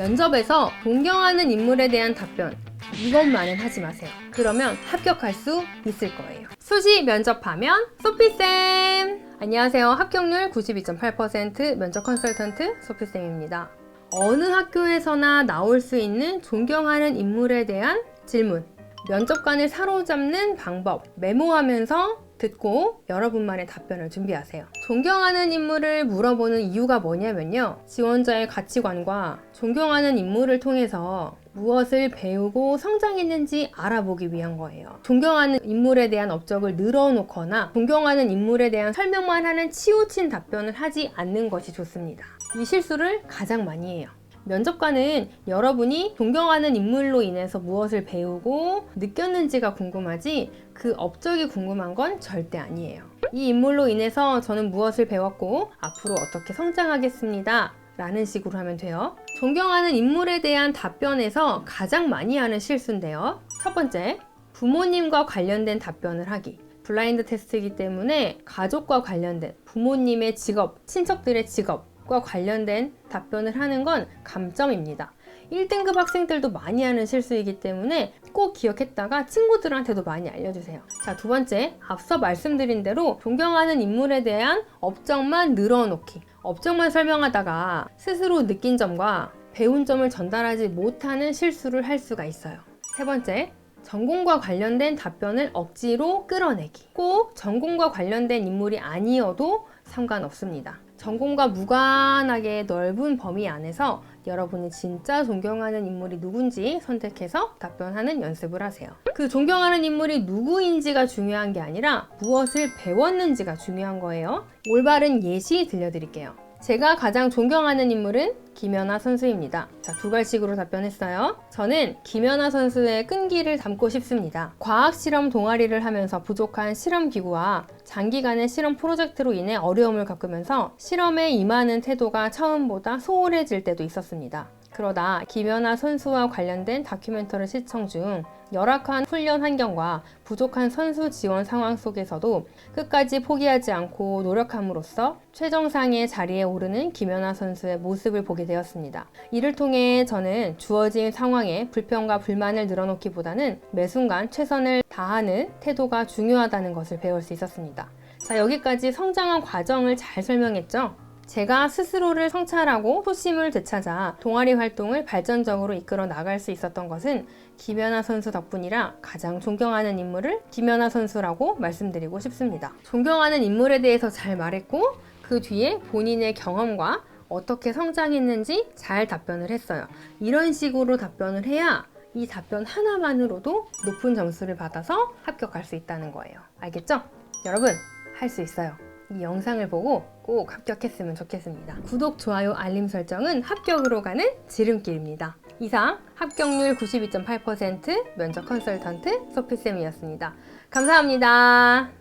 면접에서 존경하는 인물에 대한 답변 이것만은 하지 마세요. 그러면 합격할 수 있을 거예요. 수시 면접 하면 소피쌤! 안녕하세요. 합격률 92.8% 면접 컨설턴트 소피쌤입니다. 어느 학교에서나 나올 수 있는 존경하는 인물에 대한 질문. 면접관을 사로잡는 방법. 메모하면서 듣고 여러분만의 답변을 준비하세요. 존경하는 인물을 물어보는 이유가 뭐냐면요. 지원자의 가치관과 존경하는 인물을 통해서 무엇을 배우고 성장했는지 알아보기 위한 거예요. 존경하는 인물에 대한 업적을 늘어놓거나 존경하는 인물에 대한 설명만 하는 치우친 답변을 하지 않는 것이 좋습니다. 이 실수를 가장 많이 해요. 면접관은 여러분이 존경하는 인물로 인해서 무엇을 배우고 느꼈는지가 궁금하지 그 업적이 궁금한 건 절대 아니에요. 이 인물로 인해서 저는 무엇을 배웠고 앞으로 어떻게 성장하겠습니다. 라는 식으로 하면 돼요. 존경하는 인물에 대한 답변에서 가장 많이 하는 실수인데요. 첫 번째, 부모님과 관련된 답변을 하기. 블라인드 테스트이기 때문에 가족과 관련된 부모님의 직업, 친척들의 직업 과 관련된 답변을 하는 건 감점입니다. 1등급 학생들도 많이 하는 실수이기 때문에 꼭 기억했다가 친구들한테도 많이 알려주세요. 자, 두 번째, 앞서 말씀드린 대로 존경하는 인물에 대한 업적만 늘어놓기. 업적만 설명하다가 스스로 느낀 점과 배운 점을 전달하지 못하는 실수를 할 수가 있어요. 세 번째, 전공과 관련된 답변을 억지로 끌어내기. 꼭 전공과 관련된 인물이 아니어도 상관없습니다. 전공과 무관하게 넓은 범위 안에서 여러분이 진짜 존경하는 인물이 누군지 선택해서 답변하는 연습을 하세요. 그 존경하는 인물이 누구인지가 중요한 게 아니라 무엇을 배웠는지가 중요한 거예요. 올바른 예시 들려드릴게요. 제가 가장 존경하는 인물은 김연아 선수입니다. 자, 두 갈식으로 답변했어요. 저는 김연아 선수의 끈기를 담고 싶습니다. 과학 실험 동아리를 하면서 부족한 실험 기구와 장기간의 실험 프로젝트로 인해 어려움을 겪으면서 실험에 임하는 태도가 처음보다 소홀해질 때도 있었습니다. 그러다 김연아 선수와 관련된 다큐멘터리 시청 중 열악한 훈련 환경과 부족한 선수 지원 상황 속에서도 끝까지 포기하지 않고 노력함으로써 최정상의 자리에 오르는 김연아 선수의 모습을 보게 되었습니다. 이를 통해 저는 주어진 상황에 불평과 불만을 늘어놓기보다는 매 순간 최선을 다하는 태도가 중요하다는 것을 배울 수 있었습니다. 자, 여기까지 성장한 과정을 잘 설명했죠? 제가 스스로를 성찰하고 소심을 되찾아 동아리 활동을 발전적으로 이끌어 나갈 수 있었던 것은 김연아 선수 덕분이라 가장 존경하는 인물을 김연아 선수라고 말씀드리고 싶습니다. 존경하는 인물에 대해서 잘 말했고 그 뒤에 본인의 경험과 어떻게 성장했는지 잘 답변을 했어요. 이런 식으로 답변을 해야 이 답변 하나만으로도 높은 점수를 받아서 합격할 수 있다는 거예요. 알겠죠? 여러분, 할 수 있어요. 이 영상을 보고 꼭 합격했으면 좋겠습니다. 구독, 좋아요, 알림 설정은 합격으로 가는 지름길입니다. 이상 합격률 92.8% 면접 컨설턴트 소피쌤이었습니다. 감사합니다.